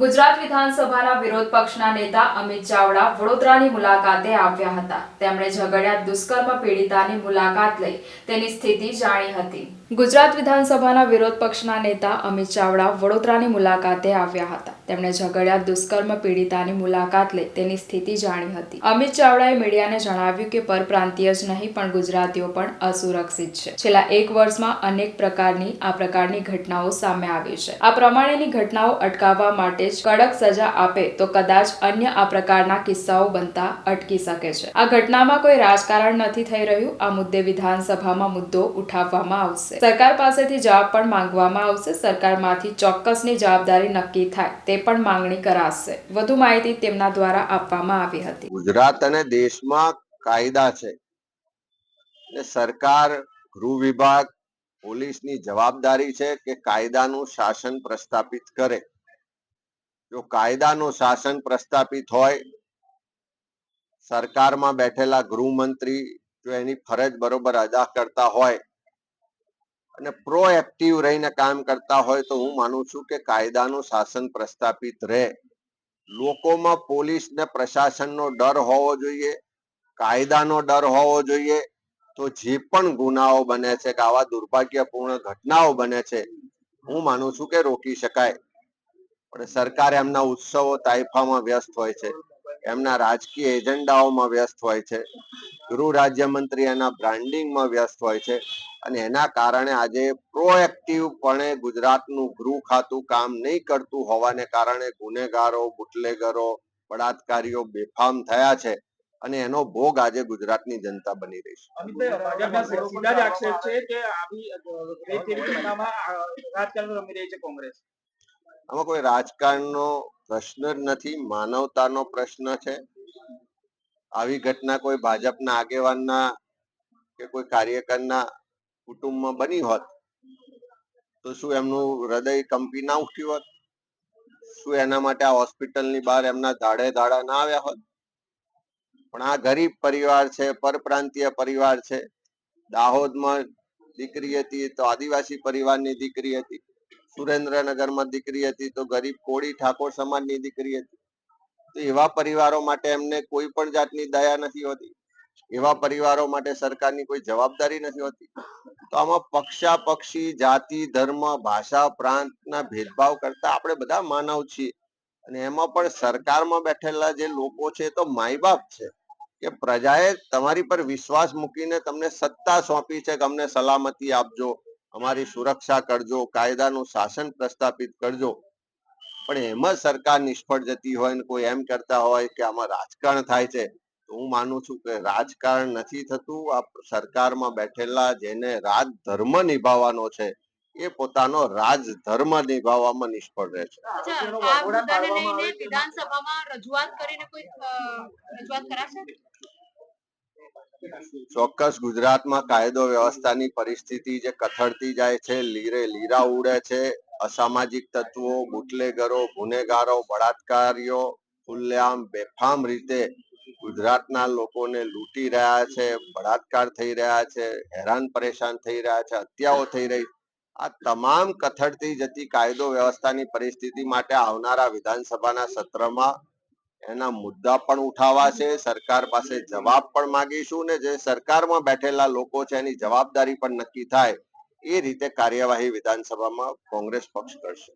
ગુજરાત વિધાનસભાના વિરોધ પક્ષના નેતા અમિત ચાવડા વડોદરાની મુલાકાતે આવ્યા હતા. તેમણે ઝઘડિયા દુષ્કર્મ પીડિતાની મુલાકાત લઈ તેની સ્થિતિ જાણી હતી. ગુજરાત વિધાનસભાના વિરોધ પક્ષના નેતા અમિત ચાવડા વડોદરાની મુલાકાતે આવ્યા હતા. તેમણે ઝઘડિયા દુષ્કર્મ પીડિતાની મુલાકાત લઈ તેની સ્થિતિ જાણી હતી. અમિત ચાવડાએ મીડિયાને જણાવ્યું કે પરપ્રાંતીય જ નહીં, પણ ગુજરાતીઓ પણ અસુરક્ષિત છે. છેલ્લા એક વર્ષમાં અનેક પ્રકારની, આ પ્રકારની ઘટનાઓ સામે આવી છે. આ પ્રમાણેની ઘટનાઓ અટકાવવા માટે જ કડક સજા આપે તો કદાચ અન્ય આ પ્રકારના કિસ્સાઓ બનતા અટકી શકે છે. આ ઘટનામાં કોઈ રાજકારણ નથી થઈ રહ્યું. આ મુદ્દે વિધાનસભામાં મુદ્દો ઉઠાવવામાં આવશે. સરકાર પાસેથી જવાબ પણ માંગવામાં આવશે. સરકારમાંથી ચોક્કસની જવાબદારી નક્કી થાય તે પણ માંગણી કરાશે. વધુ માહિતી તેમના દ્વારા આપવામાં આવી હતી. ગુજરાત અને દેશમાં કાયદા છે સરકાર, ગૃહ વિભાગ, પોલીસની જવાબદારી છે કે કાયદાનું શાસન પ્રસ્થાપિત કરે. જો કાયદાનું શાસન પ્રસ્થાપિત હોય, સરકારમાં બેઠેલા ગૃહમંત્રી જો એની ફરજ બરોબર અદા કરતા હોય અને પ્રોએક્ટિવ રહીને કામ કરતા હોય તો હું માનું છું કે કાયદાનું શાસન પ્રસ્થાપિત રહે. લોકોમાં પોલીસ ને પ્રશાસનનો ડર હોવો જોઈએ, કાયદાનો ડર હોવો જોઈએ તો જે પણ ગુનાઓ બને છે કે આવા દુર્ભાગ્યપૂર્ણ ઘટનાઓ બને છે, હું માનું છું કે રોકી શકાય. પણ સરકાર એમના ઉત્સવો તાઇફામાં વ્યસ્ત હોય છે. એમના રાજકીય એજન્ડાઓમાં વ્યસ્ત હોય છે. ગૃહ રાજ્યમંત્રી એના બ્રાન્ડિંગમાં વ્યસ્ત હોય છે. અને એના કારણે આજે પ્રોએક્ટિવ પણે ગુજરાતનું ગૃહ ખાતું કામ નહીં કરતું હોવાને કારણે ગુનેગારો, બુટલેગરો, બળાત્કારીઓ બેફામ થયા છે. અને એનો ભોગ આજે ગુજરાતની જનતા બની રહી છે કોંગ્રેસ. આમાં કોઈ રાજકારણનો પ્રશ્ન જ નથી, માનવતાનો પ્રશ્ન છે. આવી ઘટના કોઈ ભાજપના આગેવાનના કે કોઈ કાર્યકરના કુટુંબમાં બની હોત, તો શું એમનું હૃદય કંપી ના ઉઠ્યું હોત? શું એના માટે આ હોસ્પિટલની બહાર એમના દાડે ધાડા ના આવ્યા હોત? પણ આ ગરીબ પરિવાર છે, પરપ્રાંતીય પરિવાર છે. દાહોદમાં દીકરી હતી તો આદિવાસી પરિવારની દીકરી હતી. સુરેન્દ્રનગરમાં દીકરી હતી તો ગરીબ કોળી ઠાકોર સમાજની દીકરી હતી. તો એવા પરિવારો માટે એમને કોઈ પણ જાતની દયા નથી હોતી. એવા પરિવારો માટે સરકારની કોઈ જવાબદારી નથી હોતી. તો આમાં પક્ષા પક્ષી જાતિ, ધર્મ, ભાષા, પ્રાંતના ભેદભાવ કરતા આપણે બધા માનવ છીએ. અને એમાં પણ સરકારમાં બેઠેલા જે લોકો છે તો માય બાપ છે. કે પ્રજાએ તમારી પર વિશ્વાસ મૂકીને તમને સત્તા સોંપી છે કે અમને સલામતી આપજો. અમારી સુરક્ષા કરજો કાયદાનું શાસન પ્રસ્થાપિત કરજો. પણ એમાં સરકાર નિષ્ફળ જતી હોય ને કોઈ એમ કરતા હોય કે આમાં રાજકારણ થાય છે તો હું માનું છું કે રાજકારણ નથી થતું. આ સરકારમાં બેઠેલા જેને રાજ ધર્મ નિભાવવાનો છે એ પોતાનો રાજ ધર્મ નિભાવવામાં નિષ્ફળ રહે છે. વિધાનસભામાં રજૂઆત કરીને કોઈ રજૂઆત કરાશે? ચોક્કસ ગુજરાતમાં કાયદો વ્યવસ્થાની પરિસ્થિતિ જે કથળતી જાય છે, લીરે લીરા ઉડે છે, અસામાજિક તત્વો, બુટલેગરો, ગુનેગારો, બળાત્કારીઓ, ખુલ્લેઆમ, બેફામ રીતે ગુજરાતના લોકોને લૂંટી રહ્યા છે, બળાત્કાર થઈ રહ્યા છે, હેરાન પરેશાન થઈ રહ્યા છે, હત્યાઓ થઈ રહી આ તમામ કથળતી જતી કાયદો વ્યવસ્થાની પરિસ્થિતિ માટે આવનારા વિધાનસભાના સત્રમાં એના મુદ્દા પણ ઉઠાવાશે, સરકાર પાસે જવાબ પણ માંગીશું ને જે સરકારમાં બેઠેલા લોકો છે એની જવાબદારી પણ નક્કી થાય એ રીતે કાર્યવાહી વિધાનસભામાં કોંગ્રેસ પક્ષ કરશે.